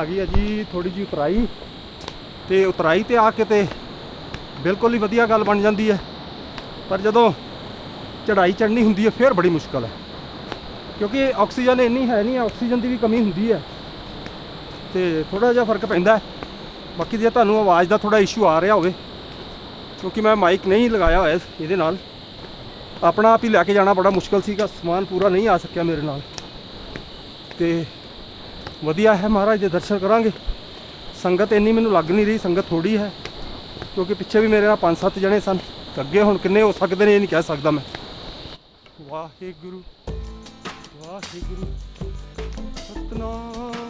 ਆ ਗਈ ਹੈ ਜੀ ਥੋੜੀ ਜਿਹੀ ਉਤਰਾਈ। ਤੇ ਉਤਰਾਈ ਤੇ ਆ ਕੇ ਤੇ ਬਿਲਕੁਲ ਹੀ ਵਧੀਆ ਗੱਲ ਬਣ ਜਾਂਦੀ ਹੈ। ਪਰ ਜਦੋਂ ਚੜਾਈ ਚੜਨੀ ਹੁੰਦੀ ਹੈ, ਫਿਰ ਬੜੀ ਮੁਸ਼ਕਲ ਹੈ। ਕਿਉਂਕਿ ਆਕਸੀਜਨ ਇੰਨੀ ਹੈ ਨਹੀਂ, ਆਕਸੀਜਨ ਦੀ ਵੀ ਕਮੀ ਹੁੰਦੀ ਹੈ। ਤੇ ਥੋੜਾ ਜਿਹਾ ਫ਼ਰਕ ਪੈਂਦਾ ਬਾਕੀ ਜੇ ਤੁਹਾਨੂੰ ਆਵਾਜ਼ ਦਾ ਥੋੜਾ ਇਸ਼ੂ ਆ ਰਿਹਾ ਹੋਵੇ, ਕਿਉਂਕਿ ਮੈਂ ਮਾਈਕ ਨਹੀਂ ਲਗਾਇਆ ਹੋਇਆ ਇਹਦੇ ਨਾਲ। ਆਪਣਾ ਆਪ ਹੀ ਲੈ ਕੇ ਜਾਣਾ ਬੜਾ ਮੁਸ਼ਕਲ ਸੀਗਾ, ਸਮਾਨ ਪੂਰਾ ਨਹੀਂ ਆ ਸਕਿਆ ਮੇਰੇ ਨਾਲ। ਤੇ ਵਧੀਆ ਹੈ ਮਹਾਰਾਜ ਦੇ ਦਰਸ਼ਨ ਕਰਾਂਗੇ। ਸੰਗਤ ਇੰਨੀ ਮੈਨੂੰ ਲੱਗ ਨਹੀਂ ਰਹੀ, ਸੰਗਤ ਥੋੜੀ ਹੈ, ਕਿਉਂਕਿ ਪਿੱਛੇ ਵੀ ਮੇਰੇ ਨਾਲ ਪੰਜ ਸੱਤ ਜਣੇ ਸਨ। ਅੱਗੇ ਹੁਣ ਕਿੰਨੇ ਹੋ ਸਕਦੇ ਨੇ, ਇਹ ਨਹੀਂ ਕਹਿ ਸਕਦਾ ਮੈਂ। ਵਾਹਿਗੁਰੂ ਵਾਹਿਗੁਰੂ, ਸਤਨਾਮ।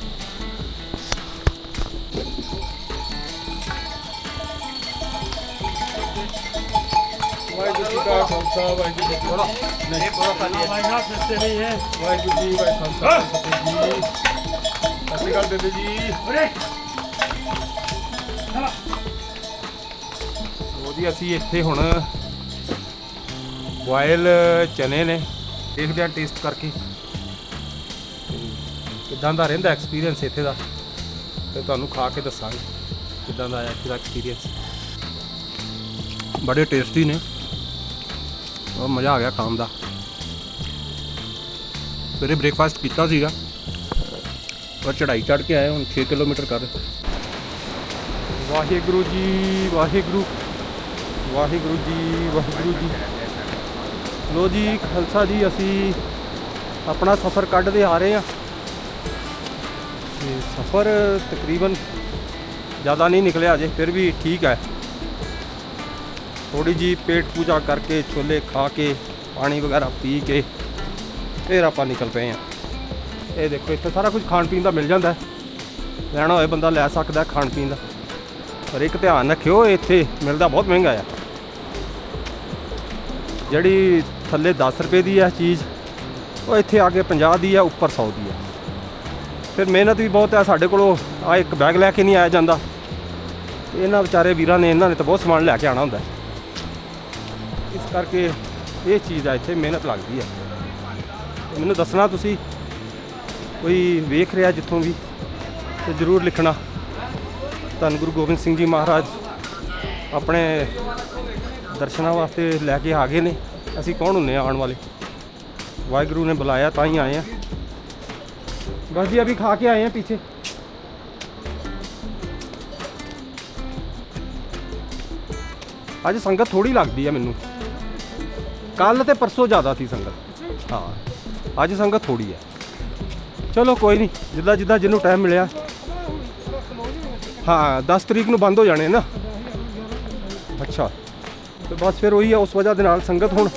ਵਾਹਿਗੁਰੂ ਜੀ ਜੀ ਕਾ ਖਾਲਸਾ ਵਾਹਿਗੁਰੂ ਜੀ ਕੀ ਫਤਿਹ। ਨਹੀਂ ਥੋੜਾ ਖਾਲੀ ਹੈ ਵਾਹਿਗੁਰੂ ਜੀ ਵਾਹਿਗੁਰੂ ਖਾਲਸਾ ਵਾਹਿਗੁਰੂ ਜੀ ਸਤਿ ਸ਼੍ਰੀ ਅਕਾਲ ਦੇਦੇ ਜੀ ਉਹਦੀ ਅਸੀਂ ਇੱਥੇ ਹੁਣ ਬੋਇਲ ਚਨੇ ਨੇ ਦੇਖਦੇ ਹਾਂ ਟੇਸਟ ਕਰਕੇ। ਕਿੱਦਾਂ ਦਾ ਰਹਿੰਦਾ ਐਕਸਪੀਰੀਅੰਸ ਇੱਥੇ ਦਾ? ਤੇ ਤੁਹਾਨੂੰ ਖਾ ਕੇ ਦੱਸਾਂਗੇ ਕਿੱਦਾਂ ਦਾ ਆਇਆ ਇੱਥੇ ਦਾ ਐਕਸਪੀਰੀਅੰਸ ਬੜੇ ਟੇਸਟੀ ਨੇ। ਬਹੁਤ ਮਜ਼ਾ ਆ ਗਿਆ ਕੰਮ ਦਾ। ਸਵੇਰੇ ਬ੍ਰੇਕਫਾਸਟ ਕੀਤਾ ਸੀਗਾ। ਪਰ ਚੜਾਈ ਚੜ ਕੇ ਆਏ, ਹੁਣ 6 ਕਿਲੋਮੀਟਰ ਕਰ। ਵਾਹਿਗੁਰੂ ਜੀ, ਵਾਹਿਗੁਰੂ। ਵਾਹਿਗੁਰੂ ਜੀ ਵਾਹਿਗੁਰੂ ਜੀ। ਲੋ ਜੀ, ਖਾਲਸਾ ਜੀ, ਅਸੀਂ ਆਪਣਾ ਸਫ਼ਰ ਕੱਢਦੇ ਆ ਰਹੇ ਹਾਂ। ਤੇ ਸਫ਼ਰ ਤਕਰੀਬਨ ਜ਼ਿਆਦਾ ਨਹੀਂ ਨਿਕਲਿਆ ਅਜੇ, ਫਿਰ ਵੀ ਠੀਕ ਹੈ। ਥੋੜੀ ਜੀ ਪੇਟ ਪੂਜਾ ਕਰਕੇ ਛੋਲੇ ਖਾ ਕੇ, ਪਾਣੀ ਵਗੈਰਾ ਪੀ ਕੇ ਫਿਰ ਆਪਾਂ ਨਿਕਲ ਪਏ ਹਾਂ। ਇਹ ਦੇਖੋ, ਇੱਥੇ ਸਾਰਾ ਕੁਝ ਖਾਣ ਪੀਣ ਦਾ ਮਿਲ ਜਾਂਦਾ। ਲੈਣਾ ਹੋਏ ਬੰਦਾ ਲੈ ਸਕਦਾ ਖਾਣ ਪੀਣ ਦਾ। ਪਰ ਇੱਕ ਧਿਆਨ ਰੱਖਿਓ, ਇੱਥੇ ਮਿਲਦਾ ਬਹੁਤ ਮਹਿੰਗਾ ਆ। ਜਿਹੜੀ ਥੱਲੇ 10 ਰੁਪਏ ਦੀ ਹੈ ਚੀਜ਼, ਉਹ ਇੱਥੇ ਆ ਕੇ 50 ਦੀ ਹੈ ਉੱਪਰ 100 ਦੀ ਹੈ ਫਿਰ ਮਿਹਨਤ ਵੀ ਬਹੁਤ ਆ, ਸਾਡੇ ਕੋਲੋਂ ਆ ਇੱਕ ਬੈਗ ਲੈ ਕੇ ਨਹੀਂ ਆਇਆ ਜਾਂਦਾ। ਇਹਨਾਂ ਵਿਚਾਰੇ ਵੀਰਾਂ ਨੇ, ਇਹਨਾਂ ਨੇ ਤਾਂ ਬਹੁਤ ਸਮਾਨ ਲੈ ਕੇ ਆਣਾ ਹੁੰਦਾ। ਇਸ ਕਰਕੇ ਇਹ ਚੀਜ਼ ਆ ਇੱਥੇ ਮਿਹਨਤ ਲੱਗਦੀ ਹੈ। ਮੈਨੂੰ ਦੱਸਣਾ ਤੁਸੀਂ, ਕੋਈ ਵੇਖ ਰਿਹਾ ਜਿੱਥੋਂ ਵੀ, ਤੇ ਜ਼ਰੂਰ ਲਿਖਣਾ। ਧੰਨ ਗੁਰੂ ਗੋਬਿੰਦ ਸਿੰਘ ਜੀ ਮਹਾਰਾਜ, ਆਪਣੇ ਦਰਸ਼ਨਾਂ ਵਾਸਤੇ ਲੈ ਕੇ ਆ ਗਏ ਨੇ। ਅਸੀਂ ਕੌਣ ਹੁੰਨੇ ਆ ਆਉਣ ਵਾਲੇ? ਵਾਹਿਗੁਰੂ ਨੇ ਬੁਲਾਇਆ ਤਾਂ ਹੀ ਆਏ ਆ। ਬਸ ਜੀ, ਅਭੀ ਖਾ ਕੇ ਆਏ ਆ ਪਿੱਛੇ। ਅੱਜ ਸੰਗਤ ਥੋੜੀ ਲੱਗਦੀ ਆ ਮੈਨੂੰ। ਕੱਲ ਤੇ ਪਰਸੋਂ ਜ਼ਿਆਦਾ ਸੀ ਸੰਗਤ। ਹਾਂ, ਅੱਜ ਸੰਗਤ ਥੋੜੀ ਹੈ। ਚਲੋ ਕੋਈ ਨਹੀਂ, ਜਿੱਦਾਂ ਜਿੱਦਾਂ ਜਿਹਨੂੰ ਟਾਈਮ ਮਿਲਿਆ। ਹਾਂ 10 ਤਰੀਕ ਨੂੰ ਬੰਦ ਹੋ ਜਾਣੇ ਨਾ। ਅੱਛਾ, ਤੇ ਬਸ ਫਿਰ ਉਹੀ ਹੈ, ਉਸ ਵਜ੍ਹਾ ਦੇ ਨਾਲ ਸੰਗਤ ਹੁਣ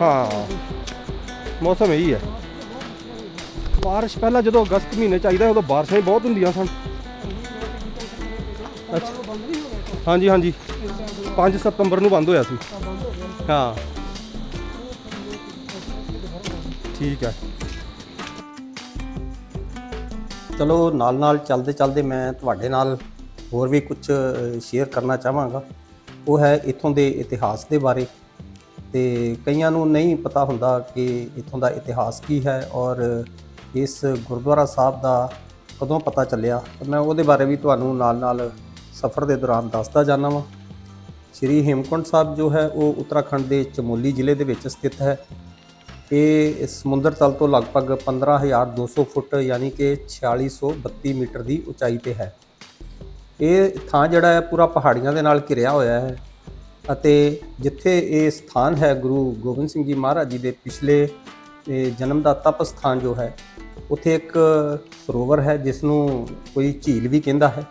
ਹਾਂ, ਮੌਸਮ ਇਹੀ ਹੈ। ਬਾਰਿਸ਼ ਪਹਿਲਾਂ ਜਦੋਂ ਅਗਸਤ ਮਹੀਨੇ ਚਾਹੀਦਾ ਉਦੋਂ ਬਾਰਿਸ਼ਾਂ ਹੀ ਬਹੁਤ ਹੁੰਦੀਆਂ ਸਨ। ਅੱਛਾ। ਹਾਂਜੀ ਹਾਂਜੀ। 5 ਸਤੰਬਰ ਨੂੰ ਬੰਦ ਹੋਇਆ ਸੀ। ਹਾਂ। ਠੀਕ ਹੈ। ਚਲੋ ਨਾਲ ਨਾਲ ਚੱਲਦੇ ਚੱਲਦੇ ਮੈਂ ਤੁਹਾਡੇ ਨਾਲ ਹੋਰ ਵੀ ਕੁਝ ਸ਼ੇਅਰ ਕਰਨਾ ਚਾਹਾਂਗਾ। ਉਹ ਹੈ ਇਥੋਂ ਦੇ ਇਤਿਹਾਸ ਦੇ ਬਾਰੇ। ਤੇ ਕਈਆਂ ਨੂੰ ਨਹੀਂ ਪਤਾ ਹੁੰਦਾ ਕਿ ਇਥੋਂ ਦਾ ਇਤਿਹਾਸ ਕੀ ਹੈ ਔਰ ਇਸ ਗੁਰਦੁਆਰਾ ਸਾਹਿਬ ਦਾ ਕਦੋਂ ਪਤਾ ਚੱਲਿਆ। ਮੈਂ ਉਹਦੇ ਬਾਰੇ ਵੀ ਤੁਹਾਨੂੰ ਨਾਲ ਨਾਲ ਸਫ਼ਰ ਦੇ ਦੌਰਾਨ ਦੱਸਦਾ ਜਾਣਾ ਵਾਂ। ਸ਼੍ਰੀ ਹੇਮਕੁੰਟ ਸਾਹਿਬ ਜੋ ਹੈ, ਉਹ ਉੱਤਰਾਖੰਡ ਦੇ ਚਮੋਲੀ ਜ਼ਿਲ੍ਹੇ ਦੇ ਵਿੱਚ ਸਥਿਤ ਹੈ। ਇਹ ਸਮੁੰਦਰ ਤਲ ਤੋਂ ਲਗਭਗ 15200 ਫੁੱਟ ਯਾਨੀ ਕਿ 4632 ਮੀਟਰ ਦੀ ਉਚਾਈ ਤੇ ਹੈ। ਇਹ ਥਾਂ ਜਿਹੜਾ ਹੈ ਪੂਰਾ ਪਹਾੜੀਆਂ ਦੇ ਨਾਲ ਘਿਰਿਆ ਹੋਇਆ ਹੈ ਅਤੇ ਜਿੱਥੇ ਇਹ ਸਥਾਨ ਹੈ ਗੁਰੂ ਗੋਬਿੰਦ ਸਿੰਘ ਜੀ ਮਹਾਰਾਜ ਜੀ ਦੇ ਪਿਛਲੇ ਜਨਮ ਦਾ ਤਪ ਸਥਾਨ ਜੋ ਹੈ, ਉੱਥੇ ਇੱਕ ਸਰੋਵਰ ਹੈ ਜਿਸ ਨੂੰ ਕੋਈ ਝੀਲ ਵੀ ਕਹਿੰਦਾ ਹੈ।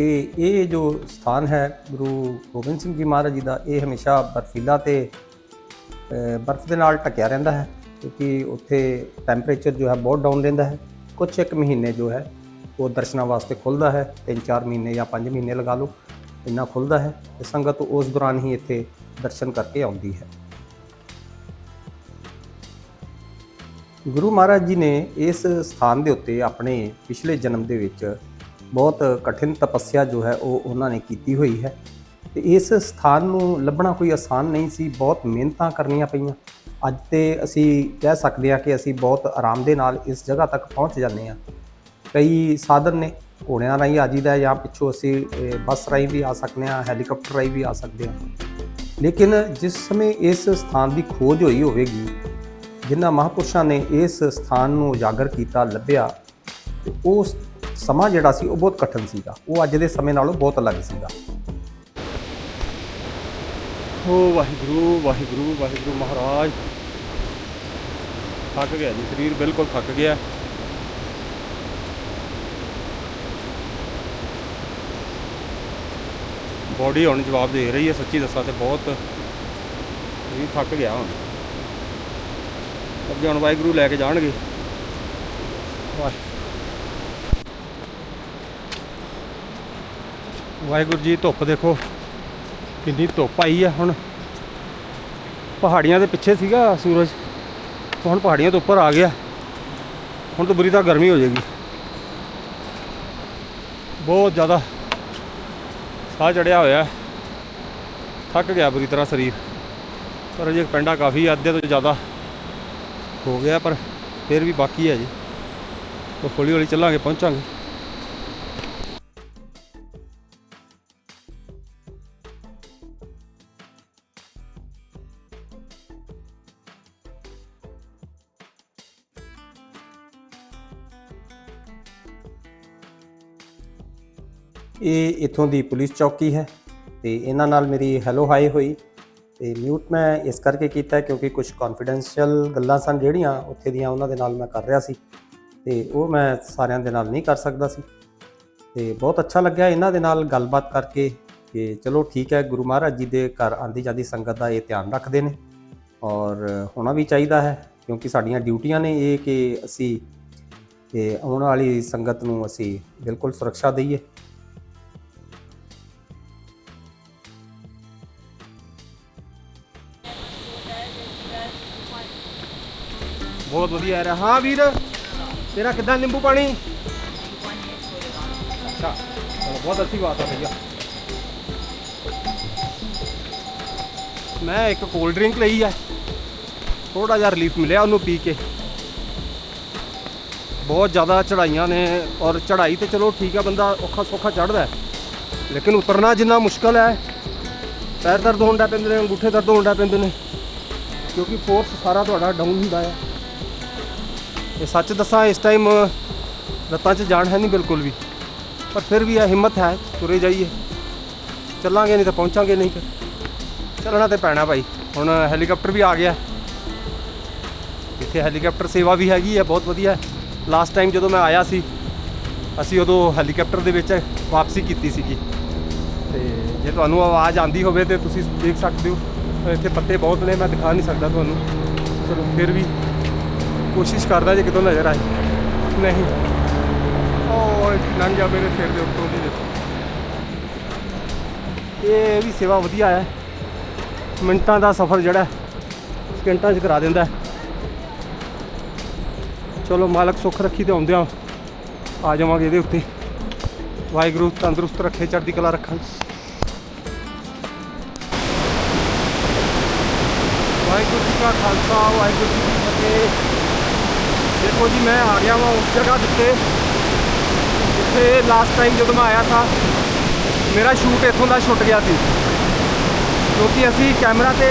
ਤੇ ਇਹ ਜੋ ਸਥਾਨ ਹੈ ਗੁਰੂ ਗੋਬਿੰਦ ਸਿੰਘ ਜੀ ਮਹਾਰਾਜ ਜੀ ਦਾ, ਇਹ ਹਮੇਸ਼ਾ ਬਰਫੀਲਾ ਤੇ ਬਰਫ਼ ਦੇ ਨਾਲ ਢਕਿਆ ਰਹਿੰਦਾ ਹੈ ਕਿਉਂਕਿ ਉੱਥੇ ਟੈਂਪਰੇਚਰ ਜੋ ਹੈ ਬਹੁਤ ਡਾਊਨ ਰਹਿੰਦਾ ਹੈ। ਕੁਝ ਇੱਕ ਮਹੀਨੇ ਜੋ ਹੈ ਉਹ ਦਰਸ਼ਨਾਂ ਵਾਸਤੇ ਖੁੱਲਦਾ ਹੈ। 3-4 ਮਹੀਨੇ ਜਾਂ 5 ਮਹੀਨੇ ਲਗਾ ਲਓ, ਇੰਨਾ ਖੁੱਲਦਾ ਹੈ ਤੇ ਸੰਗਤ ਉਸ ਦੌਰਾਨ ਹੀ ਇੱਥੇ ਦਰਸ਼ਨ ਕਰਕੇ ਆਉਂਦੀ ਹੈ। ਗੁਰੂ ਮਹਾਰਾਜ ਜੀ ਨੇ ਇਸ ਸਥਾਨ ਦੇ ਉੱਤੇ ਆਪਣੇ ਪਿਛਲੇ ਜਨਮ ਦੇ ਵਿੱਚ ਬਹੁਤ ਕਠਿਨ ਤਪੱਸਿਆ ਜੋ ਹੈ ਉਹ ਉਹਨਾਂ ਨੇ ਕੀਤੀ ਹੋਈ ਹੈ। ਤੇ ਇਸ ਸਥਾਨ ਨੂੰ ਲੱਭਣਾ ਕੋਈ ਆਸਾਨ ਨਹੀਂ ਸੀ, ਬਹੁਤ ਮਿਹਨਤਾਂ ਕਰਨੀਆਂ ਪਈਆਂ। ਅੱਜ ਤੇ ਅਸੀਂ ਕਹਿ ਸਕਦੇ ਹਾਂ ਕਿ ਅਸੀਂ ਬਹੁਤ ਆਰਾਮ ਦੇ ਨਾਲ ਇਸ ਜਗ੍ਹਾ ਤੱਕ ਪਹੁੰਚ ਜਾਂਦੇ ਹਾਂ। ਕਈ ਸਾਧਨ ਨੇ, ਘੋੜਿਆਂ ਰਾਹੀਂ ਆ ਜੀਦਾ ਜਾਂ ਪਿੱਛੋਂ ਅਸੀਂ ਬੱਸ ਰਾਹੀਂ ਵੀ ਆ ਸਕਦੇ ਹਾਂ, ਹੈਲੀਕਾਪਟਰ ਰਾਹੀਂ ਵੀ ਆ ਸਕਦੇ ਹਾਂ। ਲੇਕਿਨ ਜਿਸ ਸਮੇਂ ਇਸ ਸਥਾਨ ਦੀ ਖੋਜ ਹੋਈ ਹੋਵੇਗੀ, ਜਿਨ੍ਹਾਂ ਮਹਾਪੁਰਸ਼ਾਂ ਨੇ ਇਸ ਸਥਾਨ ਨੂੰ ਉਜਾਗਰ ਕੀਤਾ, ਲੱਭਿਆ, ਤੇ ਉਹ ਸਮਾਂ ਜਿਹੜਾ ਸੀ ਉਹ ਬਹੁਤ ਕਠਿਨ ਸੀਗਾ। ਉਹ ਅੱਜ ਦੇ ਸਮੇਂ ਨਾਲੋਂ ਬਹੁਤ ਅਲੱਗ ਸੀਗਾ। ਓ ਵਾਹਿਗੁਰੂ ਵਾਹਿਗੁਰੂ ਵਾਹਿਗੁਰੂ ਮਹਾਰਾਜ। ਥੱਕ ਗਿਆ ਜੀ, ਸਰੀਰ ਬਿਲਕੁਲ ਥੱਕ ਗਿਆ। ਬੋਡੀ ਹੁਣ ਜਵਾਬ ਦੇ ਰਹੀ ਹੈ, ਸੱਚੀ ਦੱਸਾਂ ਤੇ ਬਹੁਤ। ਸਰੀਰ ਥੱਕ ਗਿਆ ਹੁਣ। ਅੱਗੇ ਹੁਣ ਵਾਹਿਗੁਰੂ ਲੈ ਕੇ ਜਾਣਗੇ। ਵਾਹ ਵਾਹਿਗੁਰੂ ਜੀ, ਧੁੱਪ ਦੇਖੋ, ਕਿੰਨੀ ਧੁੱਪ ਆਈ ਹੈ ਹੁਣ। ਪਹਾੜੀਆਂ ਦੇ ਪਿੱਛੇ ਸੀਗਾ ਸੂਰਜ ਹੁਣ ਪਹਾੜੀਆਂ ਤੋਂ ਉੱਪਰ ਆ ਗਿਆ। ਹੁਣ ਤਾਂ ਬੁਰੀ ਤਰ੍ਹਾਂ ਗਰਮੀ ਹੋ ਜਾਏਗੀ। ਬਹੁਤ ਜ਼ਿਆਦਾ ਸਾਹ ਚੜਿਆ ਹੋਇਆ ਥੱਕ ਗਿਆ ਬੁਰੀ ਤਰ੍ਹਾਂ ਸਰੀਰ। ਪਰ ਅਜੇ ਪੈਂਡਾ ਕਾਫੀ ਅੱਧੇ ਤੋਂ ਜ਼ਿਆਦਾ ਹੋ ਗਿਆ, ਪਰ ਫਿਰ ਵੀ ਬਾਕੀ ਹੈ ਜੀ ਹੌਲੀ ਹੌਲੀ ਚੱਲਾਂਗੇ, ਪਹੁੰਚਾਂਗੇ। ਇਹ ਇੱਥੋਂ ਦੀ ਪੁਲਿਸ ਚੌਕੀ ਹੈ ਤੇ ਇਹਨਾਂ ਨਾਲ ਮੇਰੀ ਹੈਲੋ ਹਾਈ ਹੋਈ ਤੇ ਮਿਊਟ ਮੈਂ ਇਸ ਕਰਕੇ ਕੀਤਾ ਕਿਉਂਕਿ ਕੁਝ ਕੌਨਫੀਡੈਂਸ਼ੀਅਲ ਗੱਲਾਂ ਸਨ ਜਿਹੜੀਆਂ ਉੱਥੇ ਦੀਆਂ ਉਹਨਾਂ ਦੇ ਨਾਲ ਮੈਂ ਕਰ ਰਿਹਾ ਸੀ ਤੇ ਉਹ ਮੈਂ ਸਾਰਿਆਂ ਦੇ ਨਾਲ ਨਹੀਂ ਕਰ ਸਕਦਾ ਸੀ ਤੇ ਬਹੁਤ ਅੱਛਾ ਲੱਗਿਆ ਇਹਨਾਂ ਦੇ ਨਾਲ ਗੱਲਬਾਤ ਕਰਕੇ ਕਿ ਚਲੋ ਠੀਕ ਹੈ, ਗੁਰੂ ਮਹਾਰਾਜ ਜੀ ਦੇ ਘਰ ਆਂਦੀ ਜਾਂਦੀ ਸੰਗਤ ਦਾ ਇਹ ਧਿਆਨ ਰੱਖਦੇ ਨੇ ਔਰ ਹੋਣਾ ਵੀ ਚਾਹੀਦਾ ਹੈ ਕਿਉਂਕਿ ਸਾਡੀਆਂ ਡਿਊਟੀਆਂ ਨੇ ਇਹ ਕਿ ਅਸੀਂ ਤੇ ਆਉਣ ਵਾਲੀ ਸੰਗਤ ਨੂੰ ਅਸੀਂ ਬਿਲਕੁਲ ਸੁਰੱਖਿਆ ਦਈਏ। ਬਹੁਤ ਵਧੀਆ ਆ ਰਿਹਾ। ਹਾਂ ਵੀਰ, ਤੇਰਾ ਕਿੱਦਾਂ ਨਿੰਬੂ ਪਾਣੀ? ਅੱਛਾ, ਚਲੋ, ਬਹੁਤ ਅੱਛੀ ਬਾਤ ਹੈ ਭਈਆ। ਮੈਂ ਇੱਕ ਕੋਲਡ ਡਰਿੰਕ ਲਈ ਹੈ ਥੋੜਾ ਜਿਹਾ ਰਿਲੀਫ ਮਿਲਿਆ ਉਹਨੂੰ ਪੀ ਕੇ। ਬਹੁਤ ਜ਼ਿਆਦਾ ਚੜਾਈਆਂ ਨੇ ਔਰ ਚੜਾਈ ਤੇ ਚਲੋ ਠੀਕ ਆ, ਬੰਦਾ ਔਖਾ ਸੌਖਾ ਚੜਦਾ ਲੇਕਿਨ ਉਤਰਨਾ ਜਿੰਨਾ ਮੁਸ਼ਕਲ ਹੈ। ਪੈਰ ਦਰਦ ਹੋਣ ਦਾ ਪੈਂਦੇ ਨੇ, ਅੰਗੂਠੇ ਦਰਦ ਹੋਣ ਦਾ ਪੈਂਦੇ ਨੇ। ਕਿਉਂਕਿ ਫੋਰਸ ਸਾਰਾ ਤੁਹਾਡਾ ਡਾਊਨ ਹੁੰਦਾ ਹੈ। ਇਹ ਸੱਚ ਦੱਸਾਂ, ਇਸ ਟਾਈਮ ਲੱਤਾਂ 'ਚ ਜਾਣ ਹੈ ਨਹੀਂ ਬਿਲਕੁਲ ਵੀ। ਪਰ ਫਿਰ ਵੀ ਇਹ ਹਿੰਮਤ ਹੈ, ਤੁਰੇ ਜਾਈਏ। ਚੱਲਾਂਗੇ ਨਹੀਂ ਤਾਂ ਪਹੁੰਚਾਂਗੇ ਨਹੀਂ ਫਿਰ। ਚੱਲਣਾ ਤੇ ਪੈਣਾ ਭਾਈ। ਹੁਣ ਹੈਲੀਕਾਪਟਰ ਵੀ ਆ ਗਿਆ। ਇੱਥੇ ਹੈਲੀਕਾਪਟਰ ਸੇਵਾ ਵੀ ਹੈਗੀ ਹੈ, ਬਹੁਤ ਵਧੀਆ। ਲਾਸਟ ਟਾਈਮ ਜਦੋਂ ਮੈਂ ਆਇਆ ਸੀ, ਅਸੀਂ ਉਦੋਂ ਹੈਲੀਕਾਪਟਰ ਦੇ ਵਿੱਚ ਵਾਪਸੀ ਕੀਤੀ ਸੀਗੀ। ਤੇ ਜੇ ਤੁਹਾਨੂੰ ਆਵਾਜ਼ ਆਂਦੀ ਹੋਵੇ ਤੇ ਤੁਸੀਂ ਦੇਖ ਸਕਦੇ ਹੋ। ਇੱਥੇ ਪੱਤੇ ਬਹੁਤ ਨੇ, ਮੈਂ ਦਿਖਾ ਨਹੀਂ ਸਕਦਾ ਤੁਹਾਨੂੰ। ਚਲੋ ਫਿਰ ਵੀ ਕੋਸ਼ਿਸ਼ ਕਰਦਾ ਜੇ ਕਿਤੋਂ ਨਜ਼ਰ ਆਏ। ਨਹੀਂ। ਉਹ ਲੰਘ ਗਿਆ ਮੇਰੇ ਸਿਰ ਦੇ ਉੱਤੋਂ ਦੀ। ਦੇਖੋ ਇਹ ਵੀ ਸੇਵਾ ਵਧੀਆ ਹੈ। ਮਿੰਟਾਂ ਦਾ ਸਫ਼ਰ ਜਿਹੜਾ ਸਕਿੰਟਾਂ 'ਚ ਕਰਾ ਦਿੰਦਾ। ਚਲੋ ਮਾਲਕ ਸੁੱਖ ਰੱਖੀ ਤੇ ਆਉਂਦਿਆਂ ਆ ਜਾਵਾਂਗੇ ਇਹਦੇ ਉੱਤੇ। ਵਾਹਿਗੁਰੂ ਤੰਦਰੁਸਤ ਰੱਖੇ ਚੜ੍ਹਦੀ ਕਲਾ ਰੱਖਣ। ਵਾਹਿਗੁਰੂ ਜੀ ਕਾ ਖਾਲਸਾ ਵਾਹਿਗੁਰੂ ਜੀ ਫਤਿਹ। ਦੇਖੋ ਜੀ, ਮੈਂ ਆ ਗਿਆ ਵਾਂ ਉਸ ਜਗ੍ਹਾ ਦਿੱਤੇ ਜਿੱਥੇ ਲਾਸਟ ਟਾਈਮ ਜਦੋਂ ਮੈਂ ਆਇਆ ਸੀ, ਮੇਰਾ ਸ਼ੂਟ ਇੱਥੋਂ ਦਾ ਛੁੱਟ ਗਿਆ ਸੀ। ਕਿਉਂਕਿ ਅਸੀਂ ਕੈਮਰਾ ਤੇ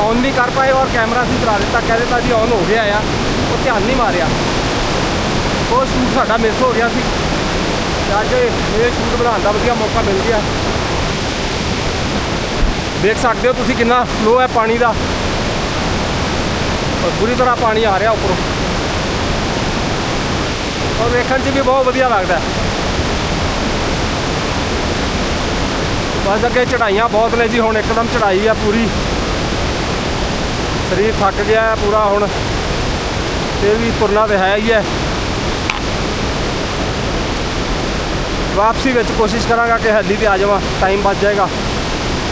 ਔਨ ਨਹੀਂ ਕਰ ਪਾਏ ਔਰ ਕੈਮਰਾ ਅਸੀਂ ਚਲਾ ਦਿੱਤਾ। ਕਹਿ ਦਿੱਤਾ ਜੀ ਔਨ ਹੋ ਗਿਆ ਆ। ਉਹ ਧਿਆਨ ਨਹੀਂ ਮਾਰਿਆ। ਉਹ ਸ਼ੂਟ ਸਾਡਾ ਮਿਸ ਹੋ ਗਿਆ ਸੀ। ਤੇ ਅੱਜ ਇਹ ਸ਼ੂਟ ਬਣਾਉਣ ਦਾ ਵਧੀਆ ਮੌਕਾ ਮਿਲ ਗਿਆ। ਦੇਖ ਸਕਦੇ ਹੋ ਤੁਸੀਂ ਕਿੰਨਾ ਫਲੋ ਹੈ ਪਾਣੀ ਦਾ। ਔਰ ਪੂਰੀ ਤਰ੍ਹਾਂ ਪਾਣੀ ਆ ਰਿਹਾ ਉੱਪਰੋਂ। ਔਰ ਵੇਖਣ 'ਚ ਵੀ ਬਹੁਤ ਵਧੀਆ ਲੱਗਦਾ। ਬਸ ਅੱਗੇ ਚੜਾਈਆਂ ਬਹੁਤ ਨੇ ਜੀ, ਹੁਣ ਇੱਕਦਮ ਚੜਾਈ ਆ ਪੂਰੀ। ਸਰੀਰ ਥੱਕ ਗਿਆ ਪੂਰਾ ਹੁਣ। ਫਿਰ ਵੀ ਤੁਰਨਾ ਤੇ ਹੈ ਹੀ ਹੈ। ਵਾਪਸੀ ਵਿੱਚ ਕੋਸ਼ਿਸ਼ ਕਰਾਂਗਾ ਕਿ ਹੈਲੀ ਤੇ ਆ ਜਾਵਾਂ। ਟਾਈਮ ਬਚ ਜਾਏਗਾ।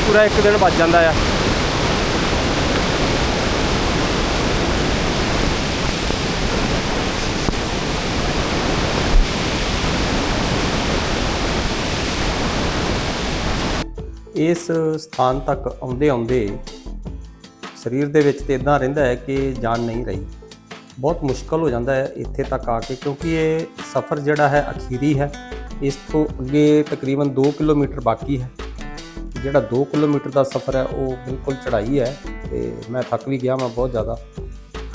ਪੂਰਾ ਇੱਕ ਦਿਨ ਬਚ ਜਾਂਦਾ ਆ। ਇਸ ਸਥਾਨ ਤੱਕ ਆਉਂਦੇ ਆਉਂਦੇ ਸਰੀਰ ਦੇ ਵਿੱਚ ਤੇ ਇਦਾਂ ਰਹਿੰਦਾ ਹੈ ਕਿ ਜਾਨ ਨਹੀਂ ਰਹੀ। ਬਹੁਤ ਮੁਸ਼ਕਲ ਹੋ ਜਾਂਦਾ ਹੈ ਇੱਥੇ ਤੱਕ ਆ ਕੇ ਕਿਉਂਕਿ ਇਹ ਸਫ਼ਰ ਜਿਹੜਾ ਹੈ ਅਖੀਰੀ ਹੈ। ਇਸ ਤੋਂ ਅੱਗੇ ਤਕਰੀਬਨ 2 ਕਿਲੋਮੀਟਰ ਬਾਕੀ ਹੈ। ਜਿਹੜਾ 2 ਕਿਲੋਮੀਟਰ ਦਾ ਸਫ਼ਰ ਹੈ ਉਹ ਬਿਲਕੁਲ ਚੜ੍ਹਾਈ ਹੈ ਤੇ ਮੈਂ ਥੱਕ ਵੀ ਗਿਆ ਮੈਂ ਬਹੁਤ ਜ਼ਿਆਦਾ।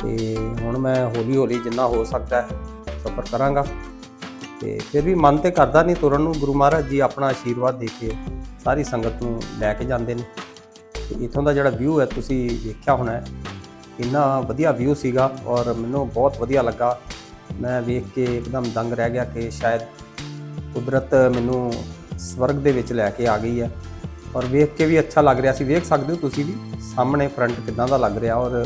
ਤੇ ਹੁਣ ਮੈਂ ਹੌਲੀ ਹੌਲੀ ਜਿੰਨਾ ਹੋ ਸਕਦਾ ਹੈ ਸਫ਼ਰ ਕਰਾਂਗਾ। ਤੇ ਫਿਰ ਵੀ ਮਨ ਤੇ ਕਰਦਾ ਨਹੀਂ ਤੁਰਨ ਨੂੰ। ਗੁਰੂ ਮਹਾਰਾਜ ਜੀ ਆਪਣਾ ਆਸ਼ੀਰਵਾਦ ਦੇ ਕੇ ਸਾਰੀ ਸੰਗਤ ਨੂੰ ਲੈ ਕੇ ਜਾਂਦੇ ਨੇ। ਤੇ ਇਥੋਂ ਦਾ ਜਿਹੜਾ ਵਿਊ ਹੈ, ਤੁਸੀਂ ਵੇਖਿਆ ਹੋਣਾ ਇੰਨਾ ਵਧੀਆ ਵਿਊ ਸੀਗਾ ਔਰ ਮੈਨੂੰ ਬਹੁਤ ਵਧੀਆ ਲੱਗਾ। ਮੈਂ ਵੇਖ ਕੇ ਇੱਕਦਮ ਦੰਗ ਰਹਿ ਗਿਆ ਕਿ ਸ਼ਾਇਦ ਕੁਦਰਤ ਮੈਨੂੰ ਸਵਰਗ ਦੇ ਵਿੱਚ ਲੈ ਕੇ ਆ ਗਈ ਹੈ। ਔਰ ਵੇਖ ਕੇ ਵੀ ਅੱਛਾ ਲੱਗ ਰਿਹਾ ਸੀ। ਵੇਖ ਸਕਦੇ ਹੋ ਤੁਸੀਂ ਵੀ ਸਾਹਮਣੇ ਫਰੰਟ ਕਿਦਾਂ ਦਾ ਲੱਗ ਰਿਹਾ ਔਰ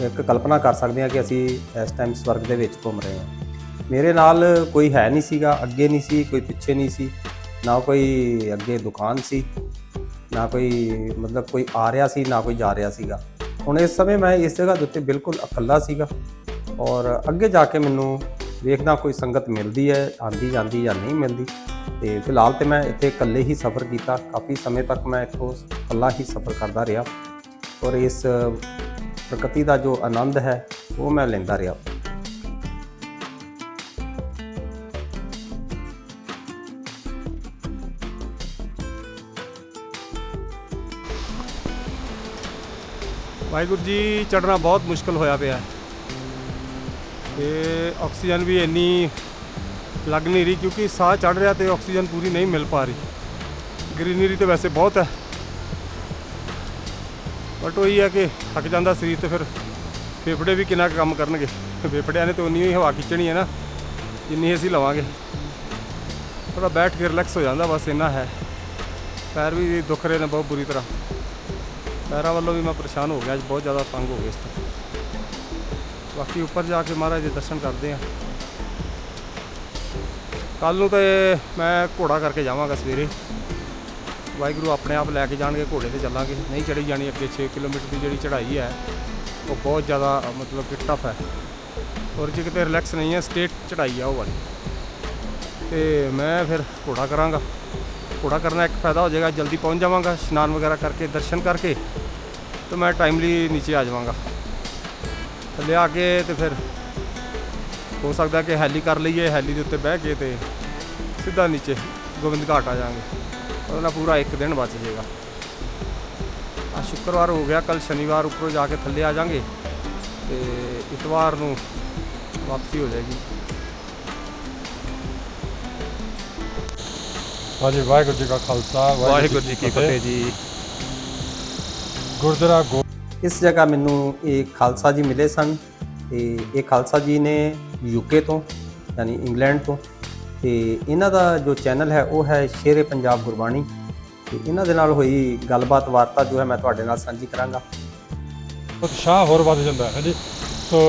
ਇੱਕ ਕਲਪਨਾ ਕਰ ਸਕਦੇ ਹਾਂ ਕਿ ਅਸੀਂ ਇਸ ਟਾਈਮ ਸਵਰਗ ਦੇ ਵਿੱਚ ਘੁੰਮ ਰਹੇ ਹਾਂ। ਮੇਰੇ ਨਾਲ ਕੋਈ ਹੈ ਨਹੀਂ ਸੀਗਾ, ਅੱਗੇ ਨਹੀਂ ਸੀ, ਕੋਈ ਪਿੱਛੇ ਨਹੀਂ ਸੀ। ਨਾ ਕੋਈ ਅੱਗੇ ਦੁਕਾਨ ਸੀ, ਨਾ ਕੋਈ ਮਤਲਬ ਕੋਈ ਆ ਰਿਹਾ ਸੀ, ਨਾ ਕੋਈ ਜਾ ਰਿਹਾ ਸੀਗਾ। ਹੁਣ ਇਸ ਸਮੇਂ ਮੈਂ ਇਸ ਜਗ੍ਹਾ ਦੇ ਉੱਤੇ ਬਿਲਕੁਲ ਇਕੱਲਾ ਸੀਗਾ ਔਰ ਅੱਗੇ ਜਾ ਕੇ ਮੈਨੂੰ ਵੇਖਦਾ ਕੋਈ ਸੰਗਤ ਮਿਲਦੀ ਹੈ ਆਂਦੀ ਜਾਂਦੀ ਜਾਂ ਨਹੀਂ ਮਿਲਦੀ। ਤੇ ਫਿਲਹਾਲ ਤੇ ਮੈਂ ਇੱਥੇ ਇਕੱਲੇ ਹੀ ਸਫ਼ਰ ਕੀਤਾ, ਕਾਫੀ ਸਮੇਂ ਤੱਕ ਮੈਂ ਇੱਥੋਂ ਇਕੱਲਾ ਹੀ ਸਫ਼ਰ ਕਰਦਾ ਰਿਹਾ ਔਰ ਇਸ ਪ੍ਰਕਿਰਤੀ ਦਾ ਜੋ ਆਨੰਦ ਹੈ, ਉਹ ਮੈਂ ਲੈਂਦਾ ਰਿਹਾ। ਵਾਹਿਗੁਰੂ ਜੀ ਚੜਨਾ ਬਹੁਤ ਮੁਸ਼ਕਲ ਹੋਇਆ ਪਿਆ। ਹੈ ਤੇ ਆਕਸੀਜਨ ਵੀ ਇੰਨੀ ਲੱਗ ਨਹੀਂ ਰਹੀ ਕਿਉਂਕਿ ਸਾਹ ਚੜ ਰਿਹਾ ਤੇ ਆਕਸੀਜਨ ਪੂਰੀ ਨਹੀਂ ਮਿਲ ਪਾ ਰਹੀ। ਗ੍ਰੀਨਰੀ ਤੇ ਵੈਸੇ ਬਹੁਤ ਹੈ। ਬਟ ਉਹੀ ਹੈ ਕਿ ਥੱਕ ਜਾਂਦਾ ਸਰੀਰ ਤੇ ਫਿਰ ਫੇਫੜੇ ਵੀ ਕਿੰਨਾ ਕੁ ਕੰਮ ਕਰਨਗੇ। ਫੇਫੜਿਆਂ ਨੇ ਤਾਂ ਉਨੀ ਹੀ ਹਵਾ ਖਿੱਚਣੀ ਹੈ ਨਾ, ਜਿੰਨੀ ਅਸੀਂ ਲਵਾਂਗੇ। ਥੋੜਾ ਬੈਠ ਕੇ ਰਿਲੈਕਸ ਹੋ ਜਾਂਦਾ, ਬਸ ਇੰਨਾ ਹੈ। ਪੈਰ ਵੀ ਦੁਖ ਰਹੇ ਨੇ ਬਹੁਤ ਬੁਰੀ ਤਰ੍ਹਾਂ। ਪੈਰਾਂ ਵੱਲੋਂ ਵੀ ਮੈਂ ਪਰੇਸ਼ਾਨ ਹੋ ਗਿਆ, ਅੱਜ ਬਹੁਤ ਜ਼ਿਆਦਾ ਤੰਗ ਹੋ ਗਿਆ ਇਸ ਤੋਂ ਬਾਕੀ ਉੱਪਰ ਜਾ ਕੇ ਮਹਾਰਾਜ ਦੇ ਦਰਸ਼ਨ ਕਰਦੇ ਆ ਕੱਲ ਨੂੰ ਤੇ ਮੈਂ ਘੋੜਾ ਕਰਕੇ ਜਾਵਾਂਗਾ ਸਵੇਰੇ। ਵਾਹਿਗੁਰੂ ਆਪਣੇ ਆਪ ਲੈ ਕੇ ਜਾਣਗੇ, ਘੋੜੇ ਤੇ ਚੱਲਾਂਗੇ। ਨਹੀਂ ਚੜੀ ਜਾਣੀ ਅੱਗੇ 6 ਕਿਲੋਮੀਟਰ ਦੀ ਜਿਹੜੀ ਚੜ੍ਹਾਈ ਹੈ, ਉਹ ਬਹੁਤ ਜ਼ਿਆਦਾ, ਮਤਲਬ ਕਿ ਟਫ ਹੈ। ਔਰ ਜੇ ਕਿਤੇ ਰਿਲੈਕਸ ਨਹੀਂ ਹੈ ਸਟੇਟ ਚੜ੍ਹਾਈ ਆ ਉਹ ਵਾਲੀ। ਤੇ ਮੈਂ ਫਿਰ ਘੋੜਾ ਕਰਾਂਗਾ। ਘੋੜਾ ਕਰਨਾ ਇੱਕ ਫਾਇਦਾ ਹੋ ਜਾਏਗਾ। ਜਲਦੀ ਪਹੁੰਚ ਜਾਵਾਂਗਾ, ਇਸ਼ਨਾਨ ਵਗੈਰਾ ਕਰਕੇ, ਦਰਸ਼ਨ ਕਰਕੇ ਤੇ ਮੈਂ ਟਾਈਮਲੀ ਨੀਚੇ ਆ ਜਾਵਾਂਗਾ। ਥੱਲੇ ਆ ਕੇ ਤੇ ਫਿਰ ਹੋ ਸਕਦਾ ਕਿ ਹੈਲੀ ਕਰ ਲਈਏ, ਹੈਲੀ ਦੇ ਉੱਤੇ ਬਹਿ ਕੇ ਤੇ ਸਿੱਧਾ ਨੀਚੇ ਗੋਬਿੰਦ ਘਾਟ ਆ ਜਾਵਾਂਗੇ। ਉਹਦਾ ਨਾਲ ਪੂਰਾ ਇੱਕ ਦਿਨ ਬਚ ਜਾਏਗਾ। ਆ ਸ਼ੁੱਕਰਵਾਰ ਹੋ ਗਿਆ ਕੱਲ ਸ਼ਨੀਵਾਰ ਉੱਪਰੋਂ ਜਾ ਕੇ ਥੱਲੇ ਆ ਜਾਾਂਗੇ ਤੇ ਇਤਵਾਰ ਨੂੰ ਵਾਪਸੀ ਹੋ ਜਾਏਗੀ। ਹਾਂਜੀ ਵਾਹਿਗੁਰੂ ਜੀ ਕਾ ਖਾਲਸਾ ਵਾਹਿਗੁਰੂ ਜੀ ਕੀ ਫਤਿਹ। ਜੀ। ਗੁਰਦੁਆਰਾ ਗੋ ਇਸ ਜਗ੍ਹਾ ਮੈਨੂੰ ਇਹ ਖਾਲਸਾ ਜੀ ਮਿਲੇ ਸਨ ਤੇ ਇਹ ਖਾਲਸਾ ਜੀ ਨੇ ਯੂਕੇ ਤੋਂ ਯਾਨੀ ਇੰਗਲੈਂਡ ਤੋਂ। ਤੇ ਇਹਨਾਂ ਦਾ ਜੋ ਚੈਨਲ ਹੈ ਉਹ ਹੈ ਸ਼ੇਰੇ ਪੰਜਾਬ ਗੁਰਬਾਣੀ। ਤੇ ਇਹਨਾਂ ਦੇ ਨਾਲ ਹੋਈ ਗੱਲਬਾਤ ਵਾਰਤਾ ਜੋ ਹੈ ਮੈਂ ਤੁਹਾਡੇ ਨਾਲ ਸਾਂਝੀ ਕਰਾਂਗਾ। ਉਤਸ਼ਾਹ ਹੋਰ ਵੱਧ ਜਾਂਦਾ ਹੈ। ਜੀ ਸੋ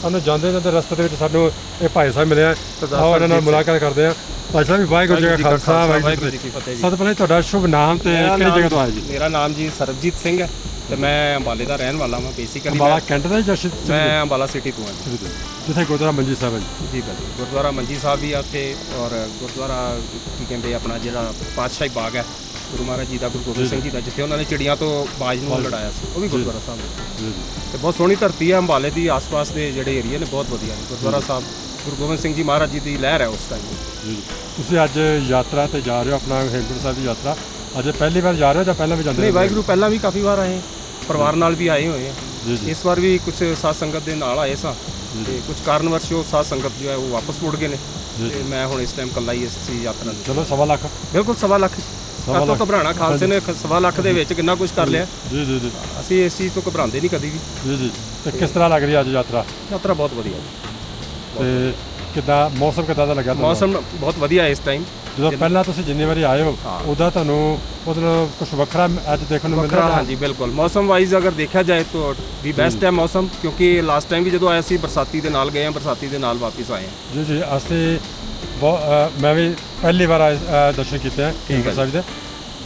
ਸਾਨੂੰ ਜਾਂਦੇ ਜਾਂਦੇ ਰਸਤੇ ਦੇ ਵਿੱਚ ਸਾਨੂੰ ਇਹ ਭਾਈ ਸਾਹਿਬ ਮਿਲੇ ਆ ਆਓ ਇਹਨਾਂ ਨਾਲ ਮੁਲਾਕਾਤ ਕਰਦੇ ਆ ਭਾਈ ਸਾਹਿਬ ਵਾਹਿਗੁਰੂ ਜੀ ਕਾ ਖਾਲਸਾ ਵਾਹਿਗੁਰੂ ਜੀ ਕੀ ਫਤਿਹ ਸਭ ਤੋਂ ਪਹਿਲਾਂ ਤੁਹਾਡਾ ਸ਼ੁਭ ਨਾਮ ਤੇ ਕਿਹੜੀ ਜਗ੍ਹਾ ਤੋਂ ਆਏ ਜੀ? ਮੇਰਾ ਨਾਮ ਜੀ ਸਰਬਜੀਤ ਸਿੰਘ ਹੈ ਤੇ ਮੈਂ ਅੰਬਾਲੇ ਦਾ ਰਹਿਣ ਵਾਲਾ ਹਾਂ ਬੇਸਿਕਲੀ ਅੰਬਾਲਾ ਕੈਂਟ ਦਾ ਜਾਂ ਮੈਂ ਅੰਬਾਲਾ ਸਿਟੀ ਤੋਂ ਹਾਂ ਜੀ। ਜਿੱਥੇ ਗੁਰਦੁਆਰਾ ਮੰਜੀ ਸਾਹਿਬ ਹੈ ਜੀ। ਜੀ ਬਿਲਕੁਲ ਗੁਰਦੁਆਰਾ ਮੰਜੀ ਸਾਹਿਬ ਵੀ ਆ ਉੱਥੇ ਔਰ ਗੁਰਦੁਆਰਾ ਕੀ ਕਹਿੰਦੇ ਆਪਣਾ ਜਿਹੜਾ ਪਾਤਸ਼ਾਹੀ ਬਾਗ ਹੈ ਗੁਰੂ ਮਹਾਰਾਜ ਜੀ ਦਾ ਗੁਰੂ ਗੋਬਿੰਦ ਸਿੰਘ ਜੀ ਦਾ ਜਿੱਥੇ ਉਹਨਾਂ ਨੇ ਚਿੜੀਆਂ ਤੋਂ ਬਾਜ ਨੂੰ ਲੜਾਇਆ ਸੀ ਉਹ ਵੀ ਗੁਰਦੁਆਰਾ ਸਾਹਿਬ ਹੈ। ਤੇ ਬਹੁਤ ਸੋਹਣੀ ਧਰਤੀ ਹੈ ਅੰਬਾਲੇ ਦੀ ਆਸ-ਪਾਸ ਦੇ ਜਿਹੜੇ ਏਰੀਆ ਨੇ ਬਹੁਤ ਵਧੀਆ ਨੇ। ਗੁਰਦੁਆਰਾ ਸਾਹਿਬ ਗੁਰੂ ਗੋਬਿੰਦ ਸਿੰਘ ਜੀ ਮਹਾਰਾਜ ਜੀ ਦੀ ਲਹਿਰ ਹੈ ਉਸ ਟਾਈਮ ਜੀ ਤੁਸੀਂ ਅੱਜ ਯਾਤਰਾ ਤੇ ਜਾ ਰਹੇ ਹੋ ਆਪਣਾ ਹੇਮਕੁੰਟ ਸਾਹਿਬ ਦੀ ਯਾਤਰਾ। ਅੱਜ ਪਹਿਲੀ ਵਾਰ ਜਾ ਰਹੇ ਹੋ ਜਾਂ ਪਹਿਲਾਂ ਵੀ ਜਾਂਦੇ ਨਹੀਂ? ਵਾਹਿਗੁਰੂ ਪਹਿਲਾਂ ਵੀ ਕਾਫੀ ਵਾਰ ਆਏ ਪਰਿਵਾਰ ਨਾਲ ਵੀ ਆਏ ਹੋਏ ਆ ਇਸ ਵਾਰ ਵੀ ਕੁਝ ਸਾਧ ਸੰਗਤ ਦੇ ਨਾਲ ਆਏ ਸਾਂ। ਤੇ ਕੁਝ ਕਾਰਨਵਰਸ਼ ਉਹ ਸਾਧ ਸੰਗਤ ਜੋ ਹੈ ਉਹ ਵਾਪਸ ਮੁੜ ਗਏ ਨੇ। ਤੇ ਮੈਂ ਹੁਣ ਇਸ ਟਾਈਮ ਇਕੱਲਾ ਹੀ ਇਸ ਯਾਤਰਾ ਚਲੋ ਸਵਾ ਲੱਖ। ਬਿਲਕੁਲ ਸਵਾ ਲੱਖ। ਸਵਾ ਕਾਤੋਂ ਲੱਖ। ਘਬਰਾਣਾ ਖਾਲਸੇ ਨੇ ਖ- ਸਵਾ ਲੱਖ ਦੇ ਵਿੱਚ ਕਿੰਨਾ ਕੁਝ ਕਰ ਲਿਆ। ਜੀ ਜੀ ਜੀ ਅਸੀਂ ਇਸ ਚੀਜ਼ ਤੋਂ ਘਬਰਾਉਂਦੇ ਨਹੀਂ ਕਦੀ ਵੀ। ਜੀ ਜੀ। ਤੇ ਕਿਸ ਤਰ੍ਹਾਂ ਲੱਗ ਰਹੀ ਹੈ ਅੱਜ ਯਾਤਰਾ? ਯਾਤਰਾ ਬਹੁਤ ਵਧੀਆ ਜੀ। ਤੇ ਕਿੱਦਾਂ ਮੌਸਮ ਕਿੱਦਾਂ ਦਾ ਲੱਗਾ ਤੁਹਾਨੂੰ? ਮੌਸਮ ਬਹੁਤ ਵਧੀਆ ਹੈ ਇਸ ਟਾਈਮ ਜਦੋਂ ਪਹਿਲਾਂ ਤੁਸੀਂ ਜਿੰਨੀ ਵਾਰੀ ਆਏ ਹੋ ਹਾਂ। ਉਹਦਾ ਤੁਹਾਨੂੰ ਮਤਲਬ ਕੁਝ ਵੱਖਰਾ ਅੱਜ ਦੇਖਣ ਨੂੰ ਵੱਖਰਾ ਹਾਂਜੀ ਬਿਲਕੁਲ। ਮੌਸਮ ਵਾਈਜ਼ ਅਗਰ ਦੇਖਿਆ ਜਾਏ ਤਾਂ ਵੀ ਬੈਸਟ ਹੈ। ਮੌਸਮ ਕਿਉਂਕਿ ਲਾਸਟ ਟਾਈਮ ਵੀ ਜਦੋਂ ਆਇਆ ਸੀ ਬਰਸਾਤੀ ਦੇ ਨਾਲ ਗਏ ਹਾਂ ਬਰਸਾਤੀ ਦੇ ਨਾਲ ਵਾਪਸ ਆਏ ਹਾਂ। ਜੀ ਜੀ ਅਸੀਂ ਬਹੁਤ ਅ, ਮੈਂ ਵੀ ਪਹਿਲੀ ਵਾਰ ਆਏ, ਅ, ਦਰਸ਼ਨ ਕੀਤੇ ਹੈ ਹੇਮਕੁੰਟ ਸਾਹਿਬ ਦੇ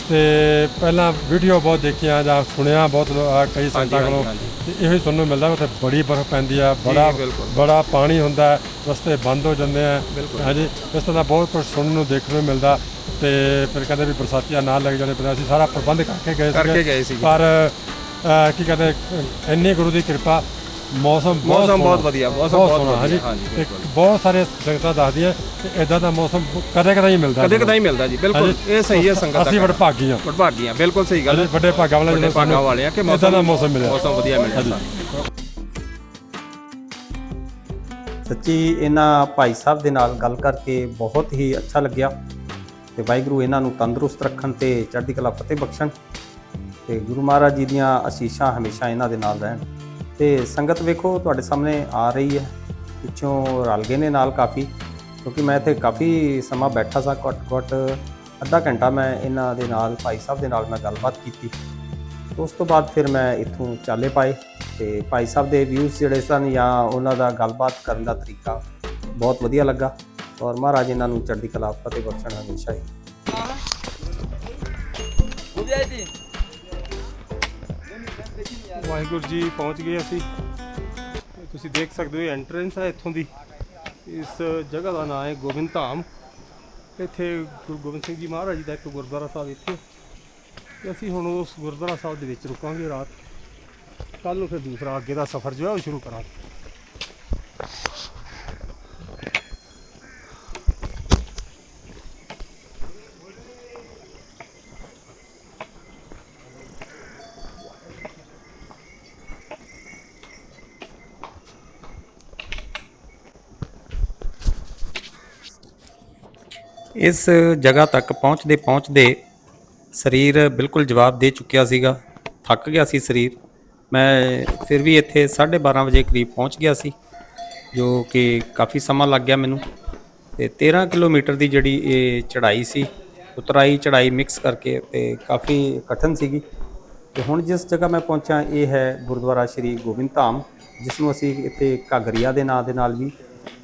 ਤੇ ਪਹਿਲਾਂ ਵੀਡੀਓ ਬਹੁਤ ਦੇਖੀਆਂ ਜਾਂ ਸੁਣਿਆ ਬਹੁਤ ਲੋ- ਅ, ਕਈ ਹਾਂਜੀ, ਕੋਲੋਂ ਹਾਂਜੀ। ਤੇ ਇਹੋ ਹੀ ਸੁਣਨ ਨੂੰ ਮਿਲਦਾ ਉੱਥੇ ਬੜੀ ਬਰਫ਼ ਪੈਂਦੀ ਆ ਬੜਾ ਬਿਲਕੁਲ। ਬੜਾ ਪਾਣੀ ਹੁੰਦਾ ਹੈ, ਰਸਤੇ ਬੰਦ ਹੋ ਜਾਂਦੇ ਆ ਬਿਲਕੁਲ। ਹਾਂਜੀ ਇਸ ਤਰ੍ਹਾਂ ਦਾ ਬਹੁਤ ਕੁਝ ਸੁਣਨ ਨੂੰ ਦੇਖਣ ਨੂੰ ਮਿਲਦਾ ਤੇ ਫਿਰ ਕਹਿੰਦੇ ਵੀ ਬਰਸਾਤੀਆਂ ਨਾਲ ਲੱਗ ਜਾਣੇ ਪਰ ਅਸੀਂ ਸਾਰਾ ਪ੍ਰਬੰਧ ਕਰਕੇ ਗਏ ਕਰਕੇ ਸੀਗੇ। ਗਏ ਸੀਗੇ। ਪਰ ਅ, ਕੀ ਕਹਿੰਦੇ ਇੰਨੀ ਗੁਰੂ ਦੀ ਕਿਰਪਾ ਮੌਸਮ ਬਹੁਤ ਮੌਸਮ ਬਹੁਤ ਸੋਹਣਾ। ਵਧੀਆ, ਮੌਸਮ ਬਹੁਤ ਸੋਹਣਾ, ਵਧੀਆ, ਹਾਂਜੀ ਤੇ ਬਿਲਕੁਲ। ਬਹੁਤ ਸਾਰੇ ਸੰਗਤਾਂ ਦੱਸਦੀਆਂ ਕਿ ਇਦਾਂ ਦਾ ਮੌਸਮ ਕਦੇ ਕਦੇ ਹੀ ਮਿਲਦਾ ਕਦੇ ਕਦਾਈ ਮਿਲਦਾ ਜੀ ਬਿਲਕੁਲ ਹਾਂਜੀ। ਇਹ ਸਹੀ ਹੈ ਸੰਗਤ ਅਸੀਂ ਵਡਭਾਗੀ ਹਾਂ ਵਡਭਾਗੀ ਹਾਂ ਬਿਲਕੁਲ ਸਹੀ ਗੱਲ ਹੈ ਵੱਡੇ ਭਾਗਾਂ ਵਾਲੇ ਵੱਡੇ ਜਿਹੜੇ ਭਾਗਾਂ ਵਾਲੇ ਆ ਕਿ ਏਦਾਂ ਦਾ ਮੌਸਮ ਮਿਲਿਆ ਮੌਸਮ ਵਧੀਆ ਮਿਲਿਆ ਹਾਂਜੀ। ਸਾਨੂੰ ਸੱਚੀ ਇਹਨਾਂ ਭਾਈ ਸਾਹਿਬ ਦੇ ਨਾਲ ਗੱਲ ਕਰਕੇ ਬਹੁਤ ਹੀ ਅੱਛਾ ਲੱਗਿਆ ਤੇ ਵਾਹਿਗੁਰੂ ਇਹਨਾਂ ਨੂੰ ਤੰਦਰੁਸਤ ਰੱਖਣ ਤੇ ਚੜ੍ਹਦੀ ਕਲਾ ਫਤਿਹ ਬਖਸ਼ਣ ਤੇ ਗੁਰੂ ਮਹਾਰਾਜ ਜੀ ਦੀਆਂ ਅਸੀਸਾਂ ਹਮੇਸ਼ਾ ਇਹਨਾਂ ਦੇ ਨਾਲ ਰਹਿਣ ਤੇ ਸੰਗਤ ਵੇਖੋ, ਤੁਹਾਡੇ ਸਾਹਮਣੇ ਆ ਰਹੀ ਹੈ। ਪਿੱਛੋਂ ਰਲ ਗਏ ਨੇ ਨਾਲ ਕਾਫੀ, ਕਿਉਂਕਿ ਮੈਂ ਇੱਥੇ ਕਾਫੀ ਸਮਾਂ ਬੈਠਾ ਸਾਂ, ਘੱਟ ਘੱਟ ਅੱਧਾ ਘੰਟਾ ਮੈਂ ਇਹਨਾਂ ਦੇ ਨਾਲ, ਭਾਈ ਸਾਹਿਬ ਦੇ ਨਾਲ ਮੈਂ ਗੱਲਬਾਤ ਕੀਤੀ। ਉਸ ਤੋਂ ਬਾਅਦ ਫਿਰ ਮੈਂ ਇੱਥੋਂ ਚਾਲੇ ਪਾਏ ਤੇ ਭਾਈ ਸਾਹਿਬ ਦੇ ਵਿਊਜ਼ ਜਿਹੜੇ ਸਨ ਜਾਂ ਉਹਨਾਂ ਦਾ ਗੱਲਬਾਤ ਕਰਨ ਦਾ ਤਰੀਕਾ ਬਹੁਤ ਵਧੀਆ ਲੱਗਾ ਔਰ ਮਹਾਰਾਜ ਇਹਨਾਂ ਨੂੰ ਚੜ੍ਹਦੀ ਕਲਾ, ਫਤਿਹ ਬਖਸ਼ਣ ਹਮੇਸ਼ਾ ਹੀ। ਵਾਹਿਗੁਰੂ ਜੀ ਪਹੁੰਚ ਗਏ ਅਸੀਂ। ਤੁਸੀਂ ਦੇਖ ਸਕਦੇ ਹੋ ਐਂਟਰੈਂਸ ਹੈ ਇੱਥੋਂ ਦੀ। ਇਸ ਜਗ੍ਹਾ ਦਾ ਨਾਮ ਹੈ ਗੋਬਿੰਦ ਧਾਮ। ਇੱਥੇ ਗੁਰੂ ਗੋਬਿੰਦ ਸਿੰਘ ਜੀ ਮਹਾਰਾਜ ਜੀ ਦਾ ਇੱਕ ਗੁਰਦੁਆਰਾ ਸਾਹਿਬ ਇੱਥੇ। ਤੇ ਅਸੀਂ ਹੁਣ ਉਸ ਗੁਰਦੁਆਰਾ ਸਾਹਿਬ ਦੇ ਵਿੱਚ ਰੁਕਾਂਗੇ ਰਾਤ। ਕੱਲ ਨੂੰ ਫਿਰ ਦੂਸਰਾ ਅੱਗੇ ਦਾ ਸਫ਼ਰ ਜੋ ਹੈ ਉਹ ਸ਼ੁਰੂ ਕਰਾਂਗੇ। ਇਸ ਜਗ੍ਹਾ ਤੱਕ ਪਹੁੰਚਦੇ ਪਹੁੰਚਦੇ ਸਰੀਰ ਬਿਲਕੁਲ ਜਵਾਬ ਦੇ ਚੁੱਕਿਆ ਸੀਗਾ। ਥੱਕ ਗਿਆ ਸੀ ਸਰੀਰ। ਮੈਂ ਫਿਰ ਵੀ ਇੱਥੇ 12:30 ਵਜੇ ਕਰੀਬ ਪਹੁੰਚ ਗਿਆ ਸੀ, ਜੋ ਕਿ ਕਾਫੀ ਸਮਾਂ ਲੱਗ ਗਿਆ ਮੈਨੂੰ। ਤੇ 13 ਕਿਲੋਮੀਟਰ ਦੀ ਜਿਹੜੀ ਇਹ ਚੜ੍ਹਾਈ ਸੀ, ਉਤਰਾਈ ਚੜ੍ਹਾਈ ਮਿਕਸ ਕਰਕੇ ਤੇ ਕਾਫੀ ਕਠਿਨ ਸੀਗੀ। ਤੇ ਹੁਣ ਜਿਸ ਜਗ੍ਹਾ ਮੈਂ ਪਹੁੰਚਾ ਇਹ ਹੈ ਗੁਰਦੁਆਰਾ ਸ਼੍ਰੀ ਗੋਬਿੰਦ ਧਾਮ, ਜਿਸ ਨੂੰ ਅਸੀਂ ਇੱਥੇ ਘਾਗਰੀਆ ਦੇ ਨਾਂ ਦੇ ਨਾਲ ਵੀ,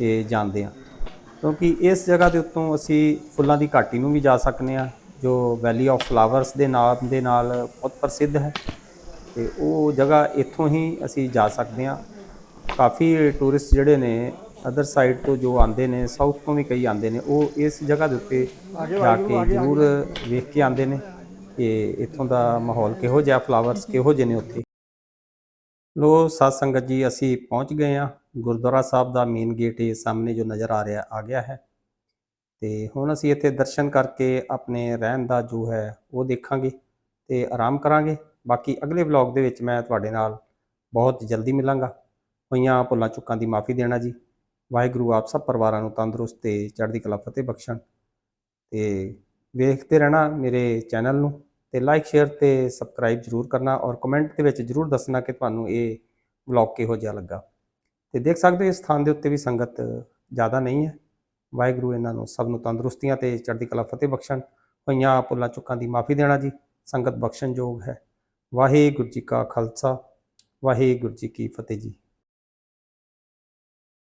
ਇਹ ਜਾਣਦੇ ਹਾਂ। ਕਿਉਂਕਿ ਇਸ ਜਗ੍ਹਾ ਦੇ ਉੱਤੋਂ ਅਸੀਂ ਫੁੱਲਾਂ ਦੀ ਘਾਟੀ ਨੂੰ ਵੀ ਜਾ ਸਕਨੇ ਆ ਜੋ ਵੈਲੀ ਆਫ ਫਲਾਵਰਸ ਦੇ ਨਾਮ ਦੇ ਨਾਲ ਬਹੁਤ ਪ੍ਰਸਿੱਧ ਹੈ। ਤੇ ਉਹ ਜਗ੍ਹਾ ਇੱਥੋਂ ਹੀ ਅਸੀਂ ਜਾ ਸਕਦੇ ਹਾਂ। ਕਾਫੀ ਟੂਰਿਸਟ ਜਿਹੜੇ ਨੇ ਅਦਰ ਸਾਈਡ ਤੋਂ ਜੋ ਆਉਂਦੇ ਨੇ ਸਾਊਥ ਤੋਂ ਵੀ ਕਈ ਆਉਂਦੇ ਨੇ ਉਹ ਇਸ ਜਗ੍ਹਾ ਦੇ ਉੱਤੇ ਜਾ ਕੇ ਜ਼ਰੂਰ ਵੇਖ ਕੇ ਆਉਂਦੇ ਨੇ ਕਿ ਇੱਥੋਂ ਦਾ ਮਾਹੌਲ ਕਿਹੋ ਜਿਹਾ ਫਲਾਵਰਸ ਕਿਹੋ ਜਿਹੇ ਨੇ ਉੱਥੇ। ਲੋ ਸਾਧ ਸੰਗਤ ਜੀ ਅਸੀਂ ਪਹੁੰਚ ਗਏ ਹਾਂ। ਗੁਰਦੁਆਰਾ ਸਾਹਿਬ ਦਾ ਮੇਨ ਗੇਟ ਇਹ ਸਾਹਮਣੇ ਜੋ ਨਜ਼ਰ ਆ ਰਿਹਾ, ਆ ਗਿਆ ਹੈ। ਤੇ ਹੁਣ ਅਸੀਂ ਇੱਥੇ ਦਰਸ਼ਨ ਕਰਕੇ ਆਪਣੇ ਰਹਿਣ ਦਾ ਜੋ ਹੈ ਉਹ ਦੇਖਾਂਗੇ ਤੇ ਆਰਾਮ ਕਰਾਂਗੇ। ਬਾਕੀ ਅਗਲੇ ਵਲੌਗ ਦੇ ਵਿੱਚ ਮੈਂ ਤੁਹਾਡੇ ਨਾਲ ਬਹੁਤ ਜਲਦੀ ਮਿਲਾਂਗਾ। ਹੋਈਆਂ ਭੁੱਲਾਂ ਚੁੱਕਾਂ ਦੀ ਮਾਫੀ ਦੇਣਾ ਜੀ। ਵਾਹਿਗੁਰੂ ਆਪ ਸਭ ਪਰਿਵਾਰਾਂ ਨੂੰ ਤੰਦਰੁਸਤ ਤੇ ਚੜ੍ਹਦੀ ਕਲਾ ਫਤਿਹ ਬਖਸ਼ਣ। ਤੇ ਵੇਖਦੇ ਰਹਿਣਾ ਮੇਰੇ ਚੈਨਲ ਨੂੰ ਤੇ ਲਾਈਕ ਸ਼ੇਅਰ ਤੇ ਸਬਸਕ੍ਰਾਈਬ ਜਰੂਰ ਕਰਨਾ ਔਰ ਕਮੈਂਟ ਦੇ ਵਿੱਚ ਜਰੂਰ ਦੱਸਣਾ ਕਿ ਤੁਹਾਨੂੰ ਇਹ ਵਲੌਗ ਕਿਹੋ ਜਿਹਾ ਲੱਗਾ। ਤੇ ਦੇਖ ਸਕਦੇ ਹੋ ਇਸ ਸਥਾਨ ਦੇ ਉੱਤੇ ਵੀ ਸੰਗਤ ਜ਼ਿਆਦਾ ਨਹੀਂ ਹੈ। ਵਾਹਿਗੁਰੂ ਇਹਨਾਂ ਨੂੰ ਸਭ ਨੂੰ ਤੰਦਰੁਸਤੀਆਂ ਤੇ ਚੜ੍ਹਦੀ ਕਲਾ ਫਤਿਹ ਬਖਸ਼ਣ। ਹੋਈਆਂ ਭੁੱਲਾਂ ਚੁੱਕਾਂ ਦੀ ਮਾਫੀ ਦੇਣਾ ਜੀ। ਸੰਗਤ ਬਖਸ਼ਣ ਯੋਗ ਹੈ। ਵਾਹਿਗੁਰੂ ਜੀ ਕਾ ਖਾਲਸਾ। ਵਾਹਿਗੁਰੂ ਜੀ ਕੀ ਫਤਿਹ ਜੀ।